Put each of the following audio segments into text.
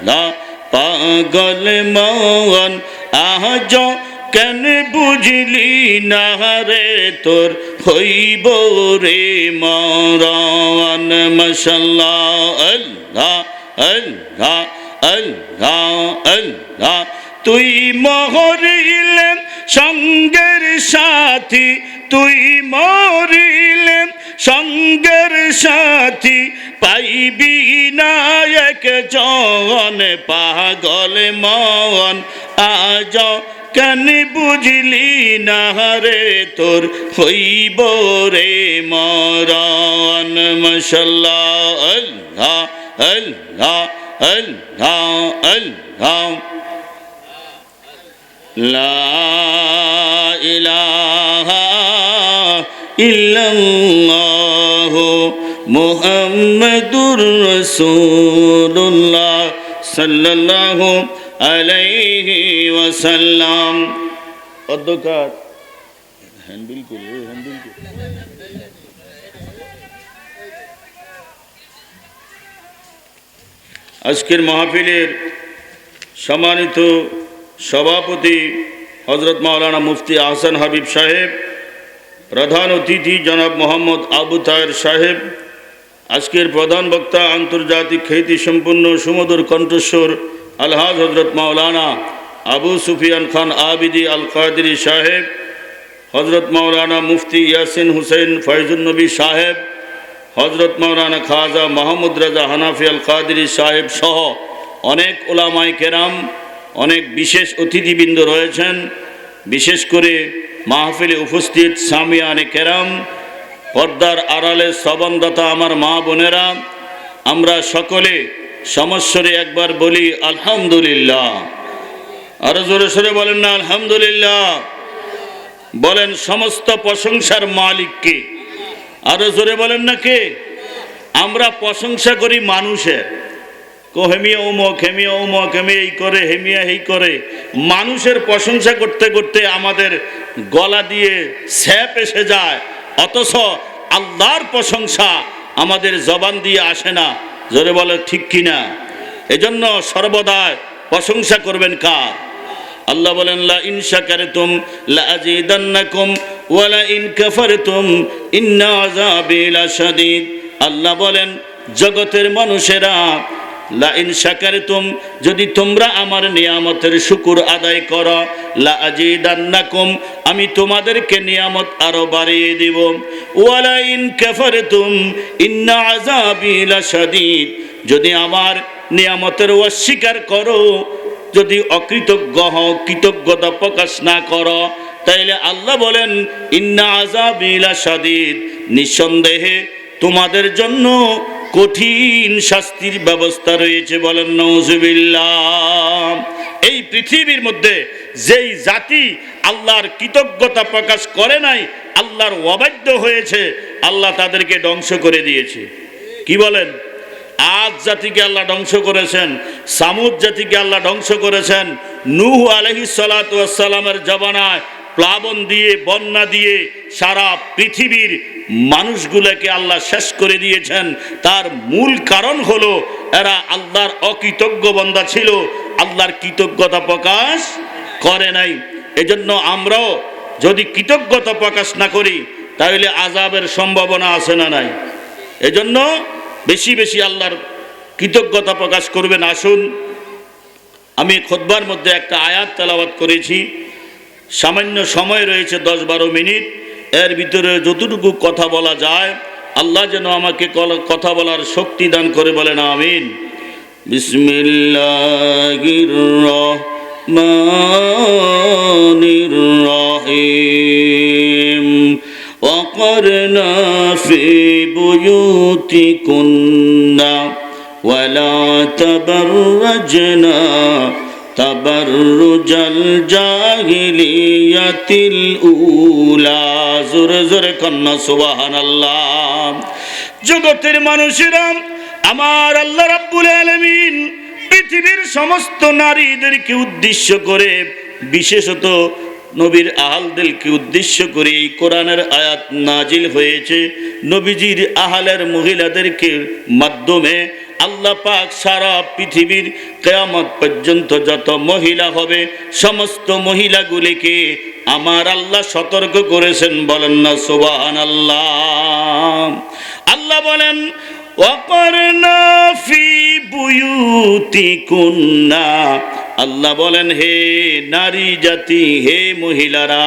আল্লাহ পাগল মন আজ কেন বুঝলি না রে তোর হইব রে মরণ? আল্লাহ তুই মহরিলে সঙ্গের সাথী। তুই মরিলে সঙ্গের সাথী। পাইবি না চন পাগল মন আজ কেন বুঝলি না রে তোর হইব রে মরণ? মশাল্লা আল্লাহ আল্লাহ আল্লাহ আল্লাহ। লা ইলাহা ইল্লাল্লাহ মুহাম্মদ रसूलुल्लाह सल्लल्लाहु अलैहि वसल्लम। आजकल महाफिले सम्मानित सभापति हज़रत मौलाना मुफ्ती आहसान हबीब साहेब, प्रधान अतिथि जनाब मोहम्मद अबू तायर साहेब আজকের প্রধান বক্তা আন্তর্জাতিক খ্যাতি সম্পন্ন সুমধুর কণ্ঠস্বর আলহাজ হজরত মাওলানা আবু সুফিয়ান খান আবিদি আল কাদিরি সাহেব, হজরত মাওলানা মুফতি ইয়াসিন হুসেন ফয়জুলনবী সাহেব, হজরত মাওলানা খাজা মাহমুদ রাজা হানাফি আল কাদিরি সাহেব সহ অনেক ওলামাই কেরাম, অনেক বিশেষ অতিথিবৃন্দ রয়েছেন। বিশেষ করে মাহফিলে উপস্থিত সামিয়ানে কেরাম পর্দার আড়ালে সবনদাতা আমার মা বোনেরা, আমরা সকলে সমস্বরে একবার বলি, আলহামদুলিল্লাহ। আরও জোরে সরে বলেন না, আলহামদুলিল্লাহ। বলেন, সমস্ত প্রশংসার মালিককে আরও জোরে বলেন না, কে? আমরা প্রশংসা করি মানুষের। কো হেমিয়া উমক হেমিয়া উমক হেমে এই করে, হেমিয়া এই করে। মানুষের প্রশংসা করতে করতে আমাদের গলা দিয়ে স্যাপ এসে যায়। অথচ আল্লাহর প্রশংসা আমাদের জবান দিয়ে আসে না। জোরে বলে, ঠিক কিনা এজন্য সর্বদাই প্রশংসা করবেন কার? আল্লাহ বলেন লা ইন শাকারতুম লা আযীদান্নাকুম ওয়া লা ইন কাফারতুম, ইন্না আযাবি লাশাদীদ আল্লাহ বলেন, জগতের মানুষেরা লা ইন শাকারতুম, যদি তোমরা আমার নিয়ামতের শুকুর আদায় করো লা আযীদান্নাকুম আমি তোমাদেরকে নিয়ামত আরও বাড়িয়ে দিব। ওয়া লা ইন কাফারতুম, ইন্না আযাবি লাশাদীদ, যদি আমার নিয়ামতের অস্বীকার করো, যদি অকৃতজ্ঞ হও, কৃতজ্ঞতা প্রকাশ না করো, তাইলে আল্লাহ বলেন, ইন্না আজাবিলা সাদিদ নিঃসন্দেহে তোমাদের জন্য কঠিন শাস্তির ব্যবস্থা রয়েছে বলেন নৌজুবিল্লাহ এই পৃথিবীর মধ্যে যেই জাতি আল্লাহর কৃতজ্ঞতা প্রকাশ করে নাই, আল্লাহর অবাধ্য হয়েছে, আল্লাহ তাদেরকে ধ্বংস করে দিয়েছে। কি বলেন? আজ জাতিকে আল্লাহ ধ্বংস করেছেন, সামুদ জাতিকে আল্লাহ ধ্বংস করেছেন, নূহ আলহি সালাতামের জবানায় প্লাবন দিয়ে, বন্যা দিয়ে সারা পৃথিবীর মানুষগুলোকে আল্লাহ শেষ করে দিয়েছেন। তার মূল কারণ হলো এরা আল্লাহর অকৃতজ্ঞ বন্দা ছিল। আল্লাহর কৃতজ্ঞতা প্রকাশ করে নাই। এজন্য আমরাও যদি কৃতজ্ঞতা প্রকাশ না করি, তাহলে আজাবের সম্ভাবনা আছে না নাই। এজন্য বেশি বেশি আল্লাহর কৃতজ্ঞতা প্রকাশ করবেন। আসুন, আমি খোদবার মধ্যে একটা আয়াত তেলাবাত করেছি। সামান্য সময় রয়েছে দশ বারো মিনিট এর ভিতরে যতটুকু কথা বলা যায় আল্লাহ যেন আমাকে কল- কথা বলার শক্তি দান করে বলেন আমিন বিসমিল্লাহির রহমানির রহিম وقرنا في بيوتكن ولا تبرجنا تبرج الجاهلية الأولى জোরে জোরে কন্যা সুবাহান আল্লাহ জগতের মানুষেরা আমার আল্লাহ রাব্বুল আলামিন পৃথিবীর সমস্ত নারীদেরকে উদ্দেশ্য করে বিশেষত নবীর আহালদেরকে উদ্দেশ্য করে এই কোরআনের আয়াত নাজিল হয়েছে নবীজির আহালের মহিলাদেরকে মাধ্যমে আল্লাহ পাক সারা পৃথিবীর কেয়ামত পর্যন্ত যত মহিলা হবে, সমস্ত মহিলাগুলিকে আমার আল্লাহ সতর্ক করেছেন, বলেন না সুবাহান আল্লাহ আল্লাহ বলেন ওয়াকরনা ফি বুয়ুতিকুন্না। আল্লাহ বলেন, হে নারী জাতি, হে মহিলারা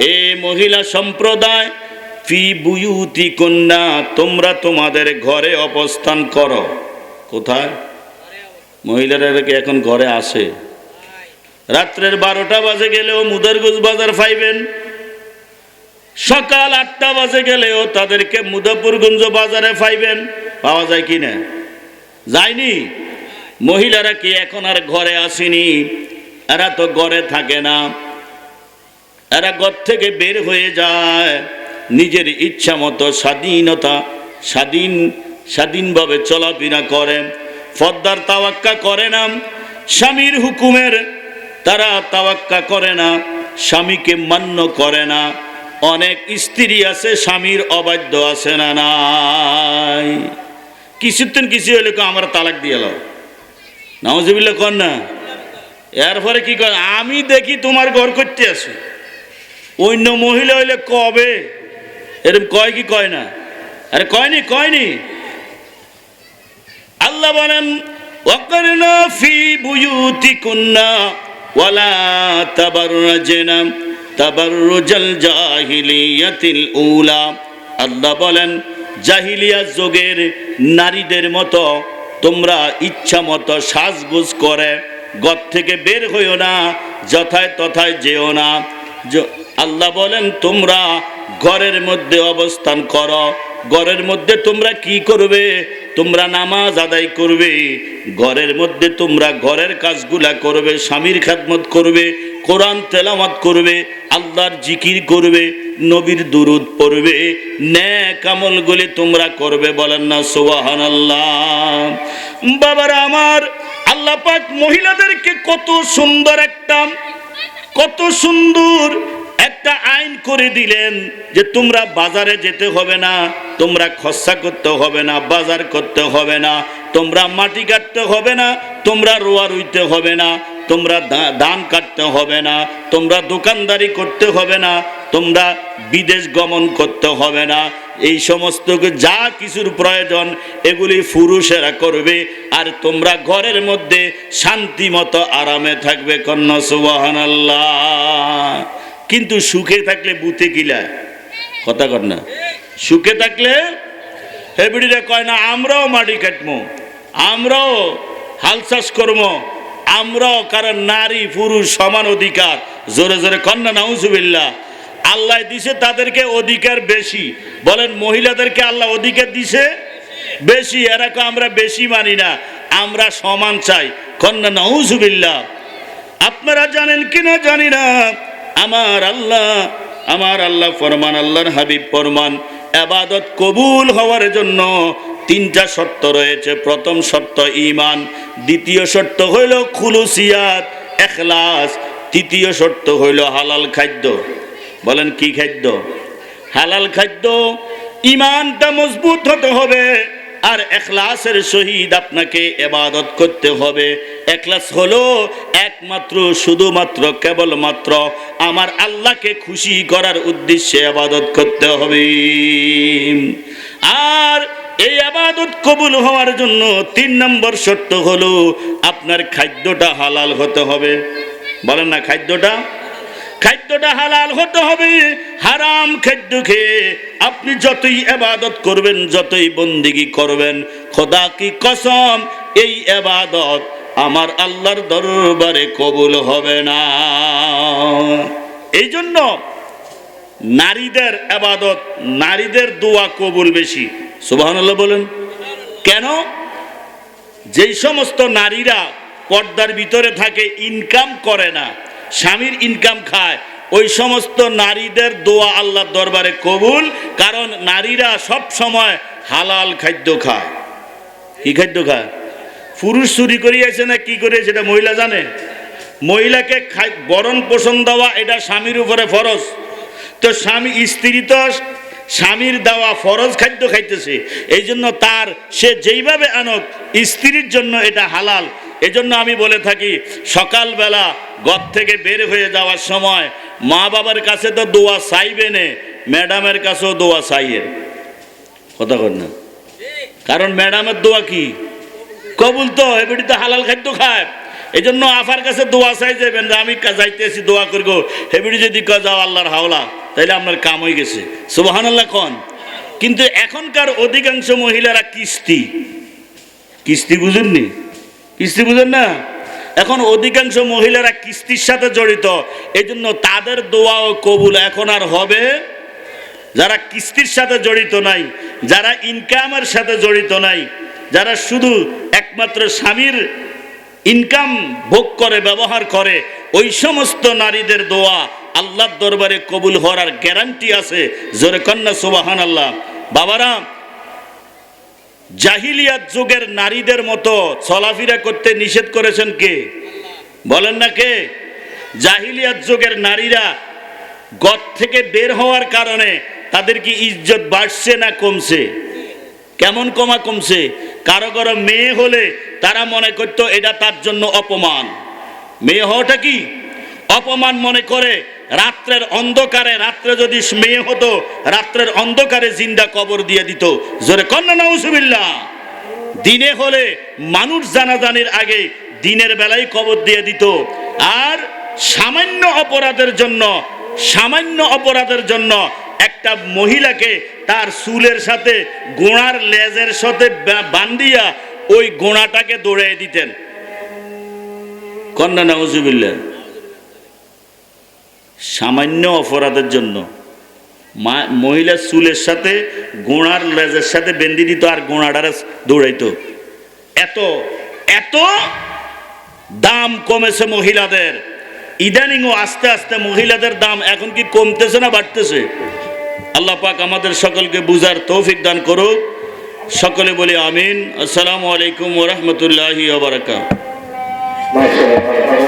হে মহিলা সম্প্রদায়, ফি বুয়ুতি কন্যা তোমরা তোমাদের ঘরে অবস্থান করো। কোথায়? মহিলারা কি এখন ঘরে আসে রাত্রের বারোটা বাজে গেলেও মুদারগুজ বাজার পাইবেন। সকাল আটটা বাজে গেলেও তাদেরকে মুদাপুরগঞ্জ বাজারে পাইবেন। পাওয়া যায় কি না? যায়নি? মহিলারা কি এখন আর ঘরে আসেনি? এরা তো ঘরে থাকে না। এরা ঘর থেকে বের হয়ে যায়। নিজের ইচ্ছা মতো স্বাধীনতা, স্বাধীন স্বাধীনভাবে চলাফেরা করে ফদ্দার তাওয়াক্কা করে না স্বামীর হুকুমের তারা তাওয়াক্কা করে না স্বামীকে মান্য করে না অনেক স্ত্রী আছে স্বামীর অবাধ্য আছে না নাই। কিছুদিন কিছু কয়, আমার তালাক দিয়ে এলো নামজিবিল্লা কর না? এরপরে কি কর আমি দেখি তোমার ঘর করতে আসি অন্য মহিলা হইলে কবে? এরকম কয় কি কয় না? আরে কয়নি কয়নি আল্লাহ বলেন, ওয়াকরনা ফি বুয়ুতিকুন্না ওয়ালা তাবাররাজনা, তাবাররুজাল জাহিলিয়াতিল উলা। আল্লাহ বলেন, জাহিলিয়া যুগের নারীদের মতো তোমরা ইচ্ছা মতো সাজগুজ করে, গদ থেকে বের হইও না, যথায় তথায় যেও না। আল্লাহ বলেন, তোমরা ঘরের মধ্যে অবস্থান করো, ঘরের মধ্যে তোমরা কি করবে? তোমরা নামাজ আদায় করবে, ঘরের মধ্যে তোমরা ঘরের কাজগুলা করবে, স্বামীর খাদমত করবে, কোরআন তেলামত করবে, আল্লাহর জিকির করবে, নবীর দুরুদ পড়বে, ন্যাক আমলগুলি তোমরা করবে বলেন না সোহান আল্লাহ বাবারা আমার আল্লাহ পাক মহিলাদেরকে কত সুন্দর একটা, কত সুন্দর করে দিলেন যে তোমরা বাজারে যেতে হবে না, তোমরা খরচা করতে হবে না, বাজার করতে হবে না, তোমরা মাটি কাটতে হবে না, তোমরা রোয়া রুইতে হবে না, তোমরা দা- ধান কাটতে হবে না, তোমরা দোকানদারি করতে হবে না, তোমরা বিদেশ গমন করতে হবে না। এই সমস্ত যা কিছুর প্রয়োজন, এগুলি পুরুষেরা করবে, আর তোমরা ঘরের মধ্যে শান্তি মতো আরামে থাকবে কন্যা সুবাহান কিন্তু সুখে থাকলে বুথে কিলা কথা কর না। সুখে থাকলে হেবিডিরা কয় না, আমরাও মাটি কাটবো আমরাও হাল চাষ করব আমরাও কারণ নারী, পুরুষ সমান অধিকার। জোরে জোরে কন্যা নাউজুবিল্লাহ। আল্লাহ দিছে তাদেরকে অধিকার বেশি। বলেন, মহিলাদেরকে আল্লাহ অধিকার দিছে? বেশি। এরকম আমরা বেশি মানি না, আমরা সমান চাই। কন্যা নাউজুবিল্লাহ। আপনারা জানেন কিনা জানি না। আমার আল্লাহ আমার আল্লাহ ফরমান, আল্লাহর হাবিব ফরমান। আবাদত কবুল হওয়ার জন্য তিনটা শর্ত রয়েছে। প্রথম শর্ত ইমান দ্বিতীয় শর্ত হইল খুলুসিয়াত, এখলাস, তৃতীয় শর্ত হইল হালাল খাদ্য। বলেন কি খাদ্য? হালাল খাদ্য ইমানটা মজবুত হতে হবে। আর এখলাসের সহিত আপনাকে এবাদত করতে হবে। এখলাস হলো একমাত্র, শুধুমাত্র, কেবলমাত্র আমার আল্লাহকে খুশি করার উদ্দেশ্যে আবাদত করতে হবে। আর এই আবাদত কবুল হওয়ার জন্য তিন নম্বর শর্ত হলো আপনার খাদ্যটা হালাল হতে হবে। বলেন না খাদ্যটা? খাদ্যটা হালাল হতে হবে, হারাম খাদ্য খেয়ে আপনি যতই এবাদত করবেন, যতই বন্দিগি করবেন, খোদা কি কসম, এই এবাদত আমার আল্লাহর দরবারে কবুল হবে না। এই জন্য নারীদের আবাদত নারীদের দোয়া কবুল বেশি। সুবহানাল্লাহ বলেন। কেন? যেই সমস্ত নারীরা পর্দার ভিতরে থাকে ইনকাম করে না। স্বামীর ইনকাম খায়। ওই সমস্ত নারীদের দোয়া আল্লাহর দরবারে কবুল, কারণ নারীরা সব সময় হালাল খাদ্য খায়। কি খাদ্য খায়? পুরুষ চুরি করিয়াছে না কি করে সেটা মহিলা জানে? মহিলাকে বরণ পোষণ দেওয়া, এটা স্বামীর উপরে ফরজ। তো স্বামী, স্ত্রী তো স্বামীর দেওয়া ফরজ খাদ্য খাইতেছে। এই জন্য তার, সে যেইভাবে আনক, স্ত্রীর জন্য এটা হালাল। এজন্য আমি বলে থাকি, সকালবেলা ঘর থেকে বের হয়ে যাওয়ার সময় মা বাবার কাছে তো দোয়া চাইবে নে, ম্যাডামের কাছেও দোয়া চাইয়ের। কথা কর না। কারণ ম্যাডামের দোয়া কি? কবুল তো এবারে তো হালাল খাদ্য খায়। এই জন্য আফার কাছে দোয়া চাই যাবেন যে আমি যাইতেছি, দোয়া করব। হেবিটি যদি ক আল্লাহর হাওলা, তাইলে আপনার কাম হয়ে গেছে। সুবাহান আল্লাহ কন। কিন্তু এখনকার অধিকাংশ মহিলারা কিস্তি। কিস্তি বুঝেননি? কিস্তি বুঝেন না? এখন অধিকাংশ মহিলারা কিস্তির সাথে জড়িত এই জন্য তাদের দোয়া ও কবুল এখন আর হবে। যারা কিস্তির সাথে জড়িত নাই, যারা ইনকামের সাথে জড়িত নাই, যারা শুধু একমাত্র স্বামীর ইনকাম ভোগ করে, ব্যবহার করে, ওই সমস্ত নারীদের দোয়া আল্লাহর দরবারে কবুল হওয়ার গ্যারান্টি আছে। জোরে কন্যা সুবাহান আল্লাহ বাবারা জাহিলিয়াত যুগের নারীদের মতো চলাফেরা করতে নিষেধ করেছেন কে? বলেন না কে? জাহিলিয়াত যুগের নারীরা গদ থেকে বের হওয়ার কারণে তাদের কি ইজ্জত বাড়ছে না কমছে? কেমন কমা কমছে? কারও কারও মেয়ে হলে তারা মনে করতো এটা তার জন্য অপমান। মেয়ে হওয়াটা কি? অপমান মনে করে রাত্রের অন্ধকারে, রাত্রে যদি মেয়ে হতো, রাত্রের অন্ধকারে জিন্দা কবর দিয়ে দিত। জোরে কন্যা নাউসুবিল্লা দিনে হলে মানুষ জানাজানির আগে দিনের বেলায় কবর দিয়ে দিত। আর সামান্য অপরাধের জন্য, সামান্য অপরাধের জন্য একটা মহিলাকে তার চুলের সাথে, গোড়ার লেজের সাথে বা- বান্ধিয়া ওই গোড়াটাকে দৌড়াই দিতেন। কন্যা নাউজুবিল্লা সামান্য অপরাধের জন্য। মা- মহিলার চুলের সাথে গোড়ার লেজের সাথে বেঁধে দিত আর গোড়াটারে দৌড়াইত। এত এত দাম কমেছে মহিলাদের। ইদানিং ও আস্তে আস্তে মহিলাদের দাম এখন কি কমতেছে না বাড়তেছে? আল্লাহ পাক আমাদের সকলকে বুঝার তৌফিক দান করুক। সকলে বলি আমিন। আসসালামু আলাইকুম ওরহমতুল্লাহি মাশাআল্লাহ।